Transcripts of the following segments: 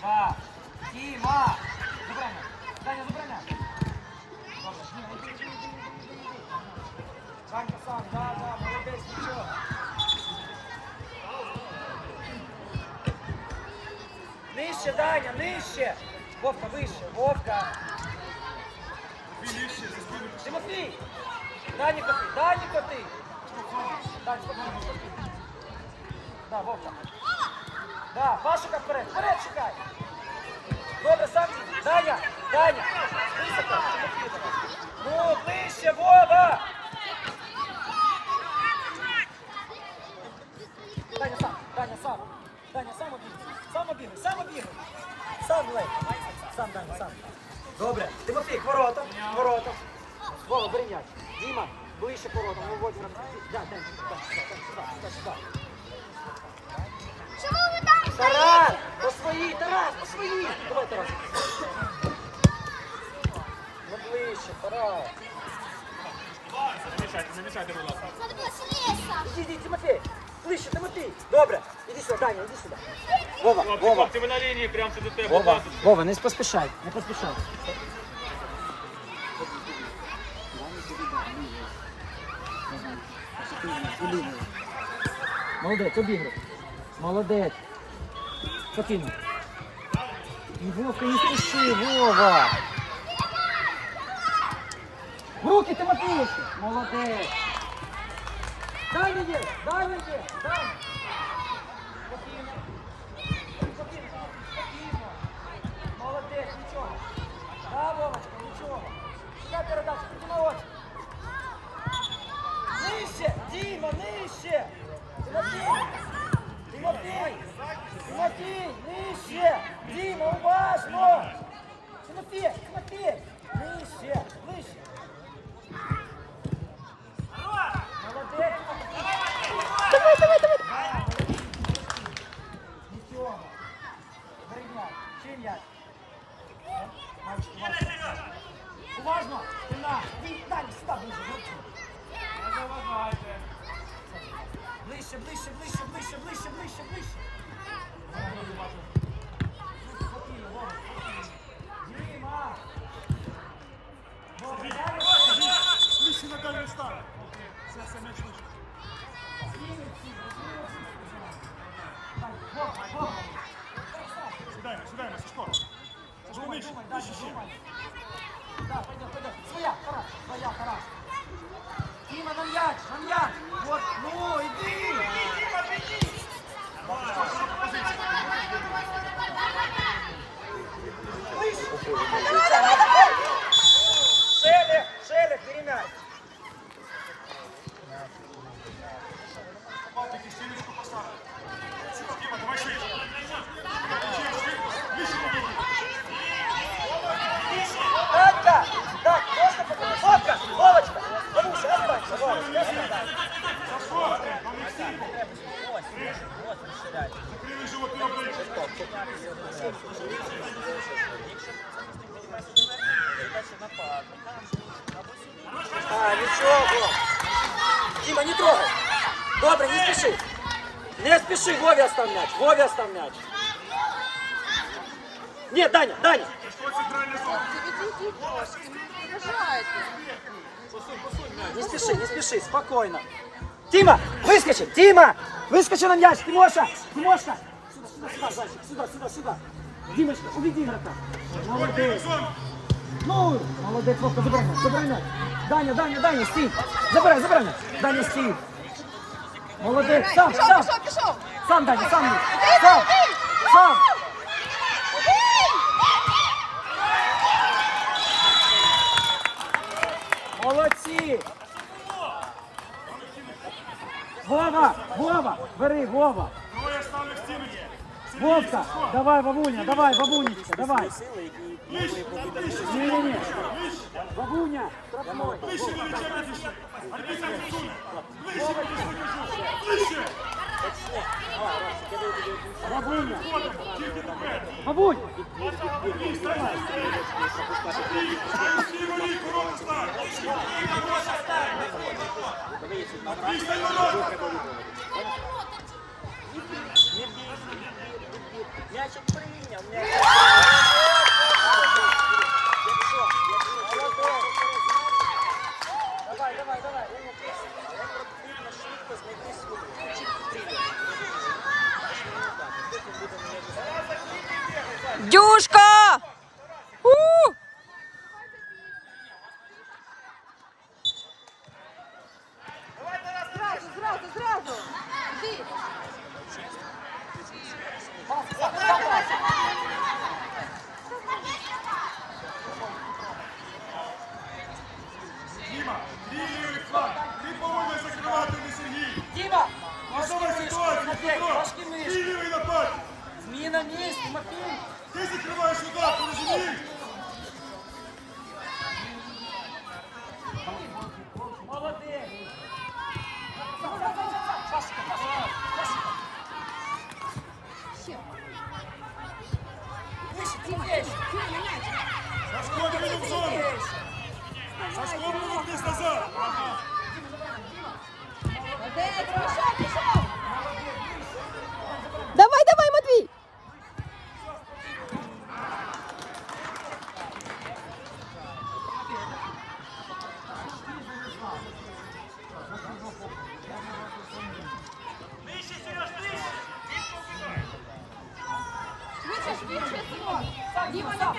два. Діма! Забрання. Даня, забрання. Добре, Діма, іди, іди, іди, іди, іди, іди. Данька сам, да, да, молодець, нічого. Нижче, Даня, нижче. Вовка, вище, Вовка. Тимофій! Дані коти, Дані коти! Дані, спокійно. Да, Вовка. Да, Пашука вперед, вперед шукай. Добре, сам. Даня, Даня. Високо. Ну, ближче, Вова. Даня сам, Даня сам. Даня сам обігай. Сам обігай, сам обігай. Сам лей. Сам, Даня, сам. Добре. Тимофій, к воротам, к воротам. Вова, бери м'яч. Діма, ближче к воротам. Виводь на Да, Дань, сюди, сюди, сюди. Чому ви там Тарас! По своїй, Тарас, по своїй! Давай, Тарас. Ну ближче, Тарас. Не мішайте, не мішайте, будь ласка. Надо Іди, іди, Тимофій. Ближче, Тимофій. Добре. Іди сюди, Даня, іди сюди. Вова, Хлопці, Вова. хлопці, ви на лінії, прямо сюди тебе. Вова. Вова, не поспішай, не поспішай. Молодець, обігруй. Молодець. Спокійно. Вовка, не спіши, Вова. В руки Тимофійовичу. Молодець. Дай мені, дай мені, дай. Спокійно. Спокійно, спокійно. Молодець, нічого. Да, Вовочка, нічого. Сюди передача, підніми очі. Нижче, Діма, нижче. Тимофій, Тимофій, Тимофій, нижче. Діма, уважно. Тимофій, Тимофій, нижче, ближче. Молодець, Тимофій. Давай, давай, давай. Нічого. Бери м'яч. Чий м'яч? Мальчик, уважно. Уважно. Спина. Ні, Далі, сюди ближче. ближче. Не заважайте. Ближче, ближче, ближче, ближче, ближче, ближче, ближче. Спокійно, Вова, спокійно. Діма. Вова, далі. Ближче на дальній стан. Все, все, м'яч вийшов. Так, Вова, Вова. Сідаємо, сідаємо, Сашко. Сашко, Думай, нижче, думай, далі, нижче ще. думай. Да, пойдем, пойдем. Своя, Тарас, своя, Тарас. Дима, на мяч, на мяч. Вот, ну, иди. Шелех, Шелех, бери мяч. Тільки стіночку поставив. Сюди, Діма, давай швидше. Ближче на другу. Танька, так, можно поговорить? Вовка, Вовочка, Вовуша, останься, Вовочка, останься. Сашко, Олексійко. Закрили животи обличчя. А, нічого. Дима, не трогай. Добре, не спіши. Не спіши, Вові остав м'яч, Вові остав м'яч. Ні, Даня, Даня. Сашко, центральна зона. Не спеши, не спеши, спокойно. Тима, выскочи, Тима, выскочи на мяч, Тимоша, Тимошка. Сюда, сюда, сюда, зайчик, сюда, сюда, сюда. Димочка, уведи игрока. Молодец. Ну, молодец, Вовка, забирай мяч, забирай мяч. Даня, Даня, Даня, стій. Забирай, забирай мяч. Даня, стій. Молодец, сам, сам. Пішов, пішов. Сам, Даня, сам. Сам, сам. Молодці! Вова! Вова! Бери, Вова! Ну, ставлю в стіночку. Вовка! Давай, Вовуня, давай, Вовунечка, давай! Штрафной! Ближче до м'яча підійшли. Арбітр відсунь. Ближче підійшли, ногу. Мячик прийняв, мячик Дюшка! 地方那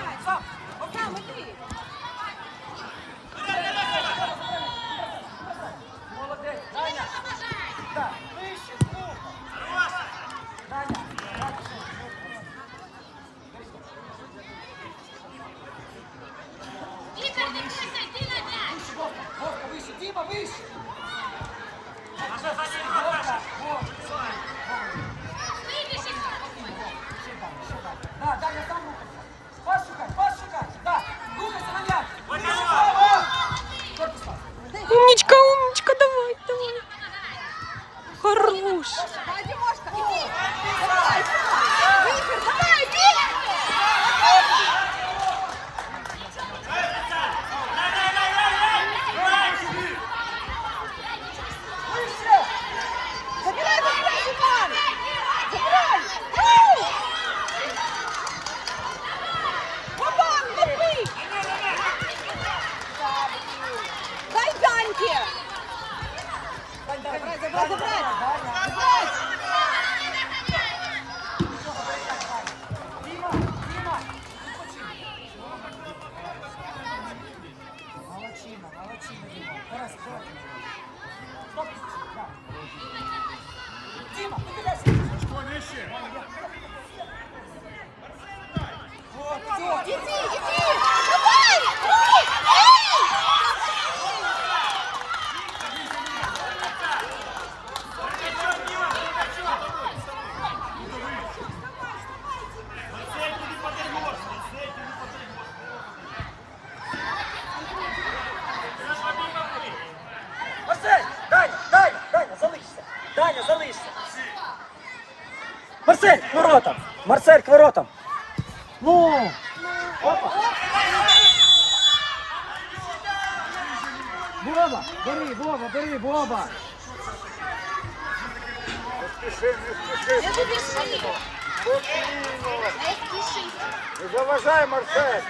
Не заважай, Марсель!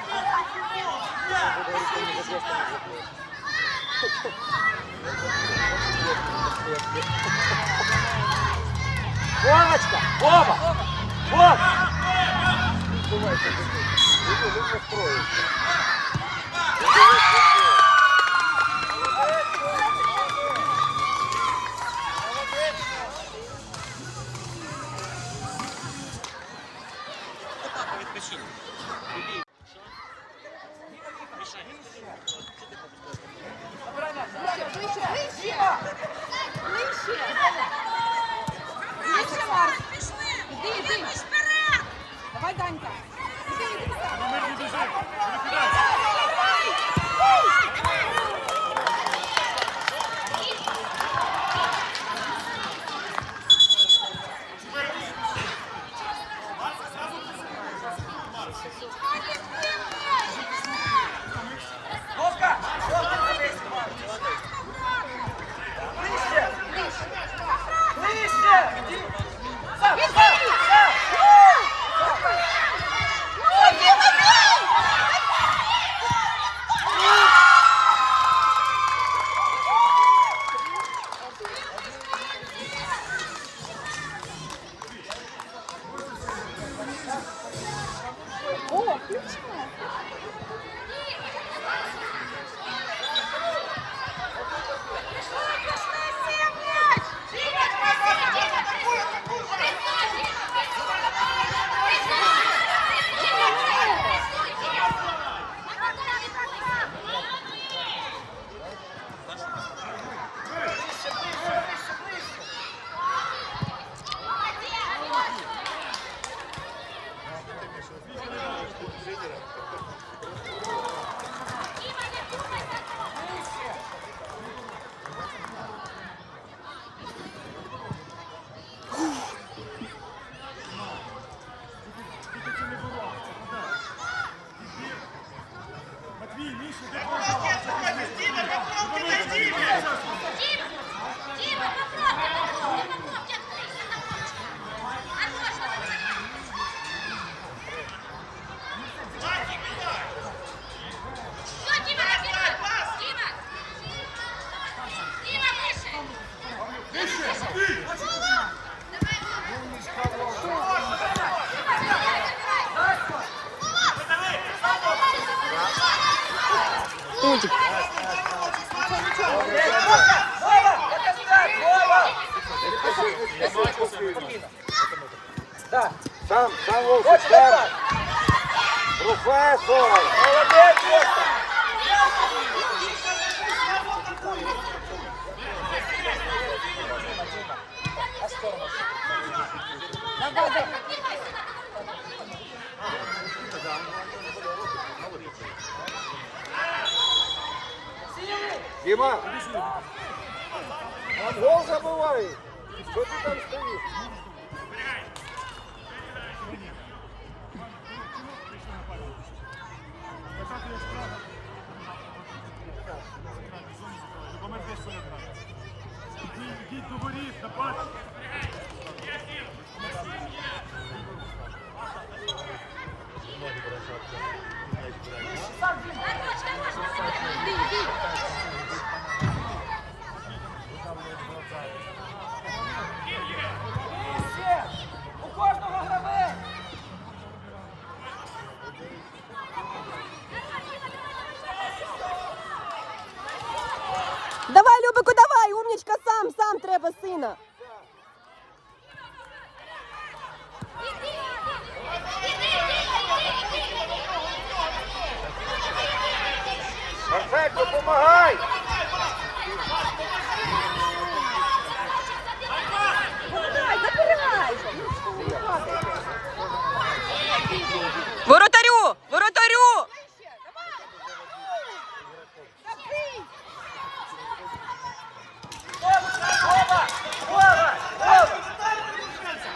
Вовочка! Вова! Вова! Давай, давай, давай. Да. Сам, сам Ось Вовчик, так. сам. Професор. Молодець, Вовка. Діма. Он гол забиває. Що ти там стоїш? Любомир десь переграв. Ідіть, Ідіть до воріт, напад. Арсек, допомагай. Воротарю! Воротарю!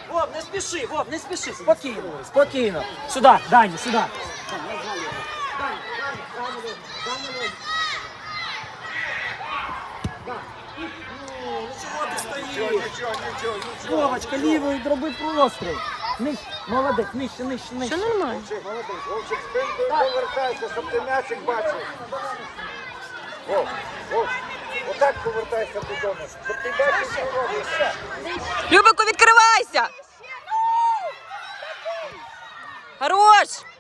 Вов, не спіши, Вов, не спіши. Спокійно, спокійно. Сюди, Даня, сюди. Ну, чого ти стоїш? Нічого, нічого, нічого. Вовочка, лівою зроби простріл. Нижче, молодець, нижче, нижче, Все нормально. Вовчик, молодець. Вовчик, спинкою повертайся, щоб ти м'ячик бачив. Вов, Вов, отак повертайся додому, щоб ти бачив, що робиш. Любику, відкривайся! Хорош!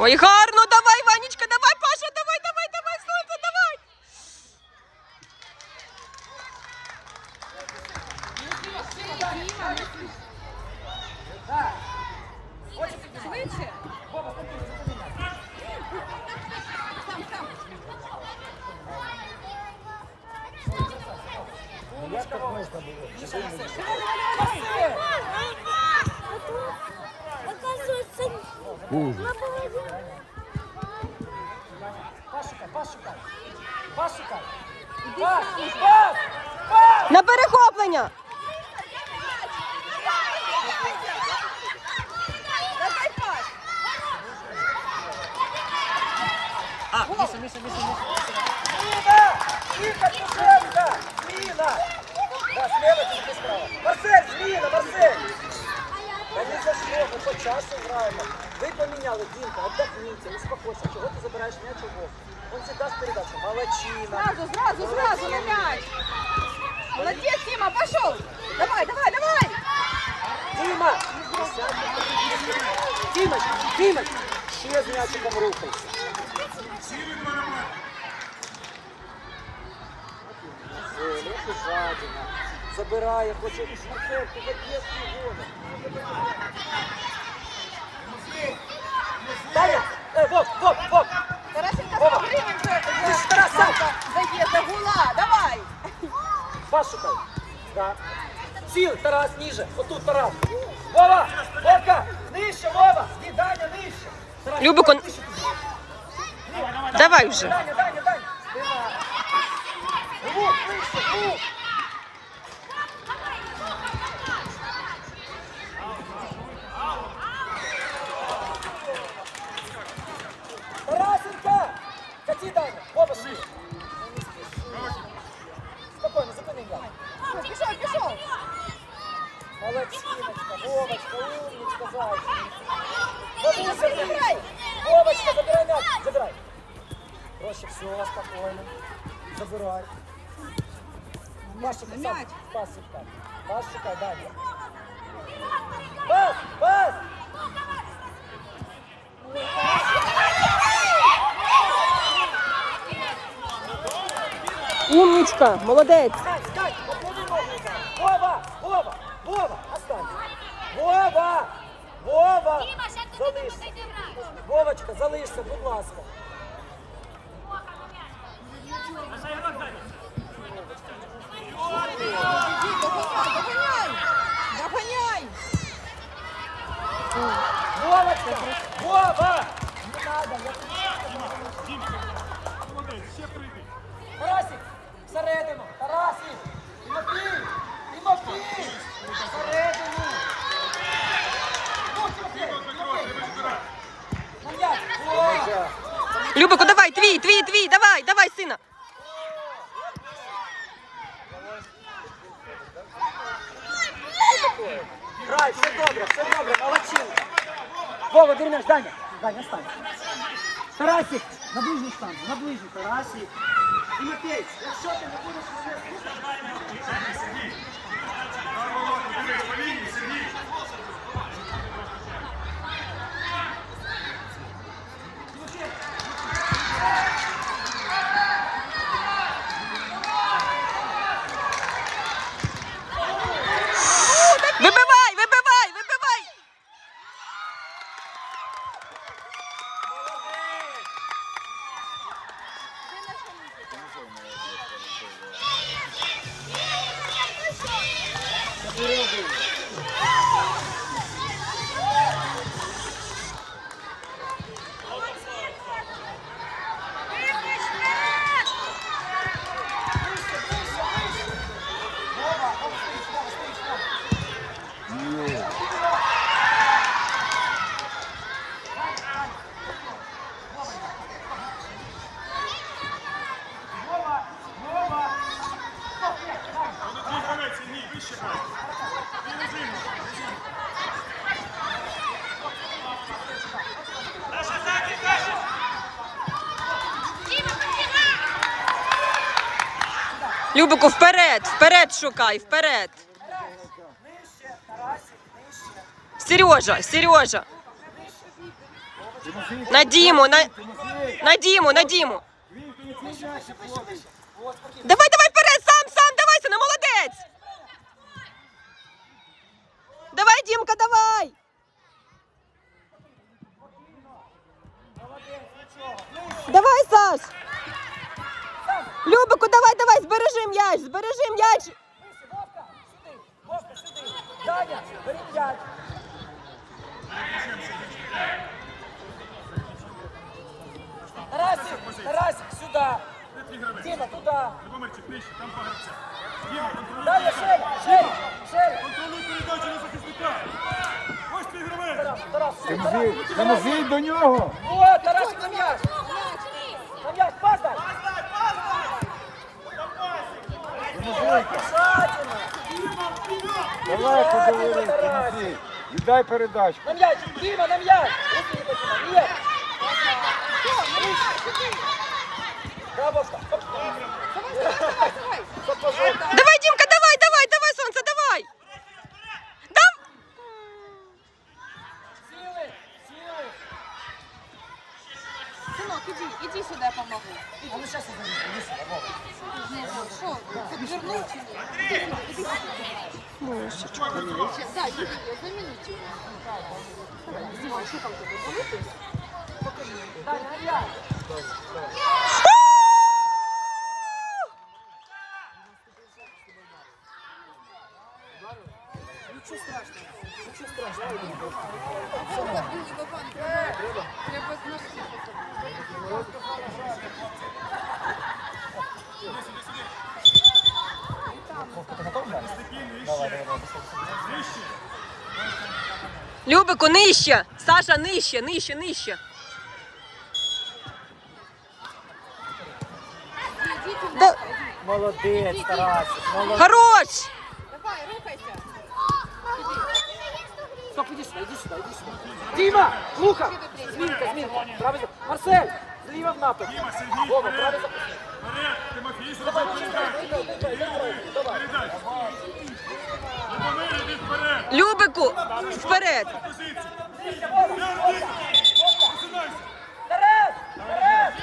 Ой, гарно, давай, Ванечка, давай, Паша, давай, давай, давай, сонце, давай. Швидше. Сам, сам. Оказывается, Пашукай, пашукай. Пашукай. Пас, пас, пас. На перехоплення. Пас. Миша, Миша, Миша, Миша. Зміна! Ігор, Кушенка! Зміна! Да, слева тебе справа. Марсель, зміна, Марсель! Да не за що, ми по часу граємо. Ви поміняли, Дімка, отдохніться, успокойся. Чого ти забираєш м'яч у Вовки? Он всегда з передачу. Молодчина. Сразу, сразу, сразу на мяч. Молодец, Дима, пошел. Давай, давай, давай. Діма! Дімоч, Дімоч! Ще з м'ячиком рухайся. Леха жадина. Забирає, хоче Марсель, ти заб'єш гони. Таня! Е, Вов, Вов, Вов! Тарасенко, Вова. смотри, він же Ти ж Тарас, сам. заїзд за гула. Давай. Пас шукай. Да. Сіл, Тарас, ніже. Отут Тарас. Вова! Вовка! Нижче, Вова! Віддання нижче. Тарас, Любик, он- нижче. Давай вже. Даня, Даня, Даня. Спина. Лук, вище, лук. Тарасенька! Кати, Даня. Вова, шире. Спокойно, зупини м'яч. Пішов, пішов. Вовочка, умничка, зайчик. Забирай. Вовочка, забирай. Проще, все, спокойно. Забирай. Пас шукай. Пас шукай. Пас. Умничка, молодець. Стань, стань, поклади ногу назад. Вова, Вова, Вова, останься. Вова, Вова, залишся. Вовочка, залишся, будь ласка. Догоняй. Вовочка, Вова! Не надо, я Молодець, ще прийди. Тарасик, всередину, Тарасик, Тимофій, Тимофій, всередину. Ну, Тимофій, Тимофій. На м'яч, Вова. Любику, давай, твій, твій, твій, давай, давай, сина. Грай, все добре, все добре, молодчинка. Вова, дурнеш, Даня. Даня, стань. Тарасик, на ближній стань, на ближній, Тарасик. Тимофій, якщо ти не будеш вибивай, вибивай. Твій гравець, Сергій, вище грай. Ти резину, резину. Любику, вперед, вперед шукай, вперед. Сережа, Сережа. На Діму, на, на Діму, на Діму. Давай, давай вперед, сам, сам, давайся, на молодець. Давай, Дімка, давай. Давай, Саш. Любику, давай, давай, збережи м'яч, збережи м'яч. Вовка, сюди, Вовка, сюди. Даня, бери м'яч. Тарасик, Тарасик, гравець? Дима, туда. Любомирчик, нижче, там два гравця. Діма, контролюй. Даня, шея, шея, шея. Контролюй передачу на захисника. Ось твій гравець. Тарас, Тарас, все, Тарас. Тимофій до нього. О, Тарасик на м'яч. На Велика. Жадина. Давай Жадина, подивись, Тарасик. Тимофій. Віддай передачку. На м'яч, Дима, на м'яч. Давай, Дімка, давай, давай, давай, сонце, давай. Дам. Силы, силы. Синок, іди, іди сюди, я помогу. Ну Вов. Не, ну, що, підвернув чи ні? Іди сюди, іди іди, замініть Знімай, що там тобі болить? Даня, на м'яч. Любику, нижче. Саша, нижче, нижче, нижче. Да. Молодец, Тарасик, молодец. Хорош. Давай, рухайся. Стоп, иди сюда, иди сюда, иди сюда. Дима, Лука, Зминка, Зминка, правый за... Марсель, слива в напад. Діма, Сергій, Вова, правый за... вперед, Тимофій, Давай, зроби читай, передачу. выиграй, выиграй, выиграй, давай. Передачу. Любику, вперед. Тарас, Тарас,